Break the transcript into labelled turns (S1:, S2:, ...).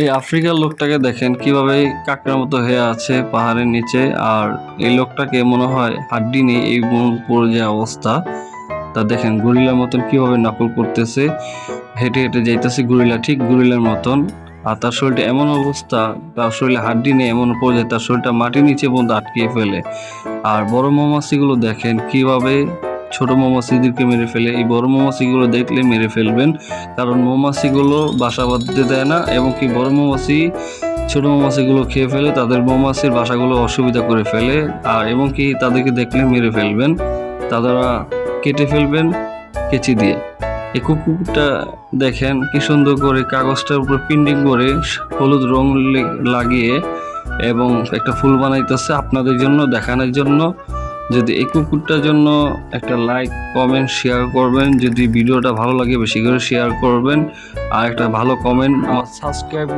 S1: এই আফ্রিকার লোকটাকে দেখেন কীভাবে কাকড়ার মতো হয়ে আছে পাহাড়ের নিচে, আর এই লোকটাকে মনে হয় হাড্ডি নেই এই পুরো যে অবস্থা, তা দেখেন গরিলার মতন কীভাবে নকল করতেছে, হেঁটে হেঁটে যাইতেছে গরিলা, ঠিক গরিলার মতন। আর তার শরীরটা এমন অবস্থা, তার শরীরে হাড্ডি নেই, এমন পর্যায়ে তার শরীরটা মাটির নিচে পর্যন্ত আটকিয়ে ফেলে। আর বড় মৌমাছিগুলো দেখেন কীভাবে ছোট মৌমাছিদেরকে মেরে ফেলে। এই বড় মৌমাছিগুলো দেখলে মেরে ফেলবেন, কারণ মৌমাছিগুলো বাসা বাঁধতে দেয় না এবং কি বড় মৌমাছি ছোট মৌমাছিগুলো খেয়ে ফেলে, তাদের মৌমাছির বাসাগুলো অসুবিধা করে ফেলে, আর এবং কি তাদেরকে দেখলে মেরে ফেলবেন তারা কেটে ফেলবেন কেচি দিয়ে। এই কুকুরটা দেখেন কি সুন্দর করে কাগজটার উপর প্রিন্টিং করে হলুদ রং লাগিয়ে এবং একটা ফুল বানাইতেছে আপনাদের জন্য, দেখানোর জন্য। যদি এই কুকুরটার জন্য একটা লাইক কমেন্ট শেয়ার করবেন। যদি ভিডিওটা ভালো লাগে, বেশি করে শেয়ার করবেন। আর একটা ভালো কমেন্ট আমার সাবস্ক্রাইব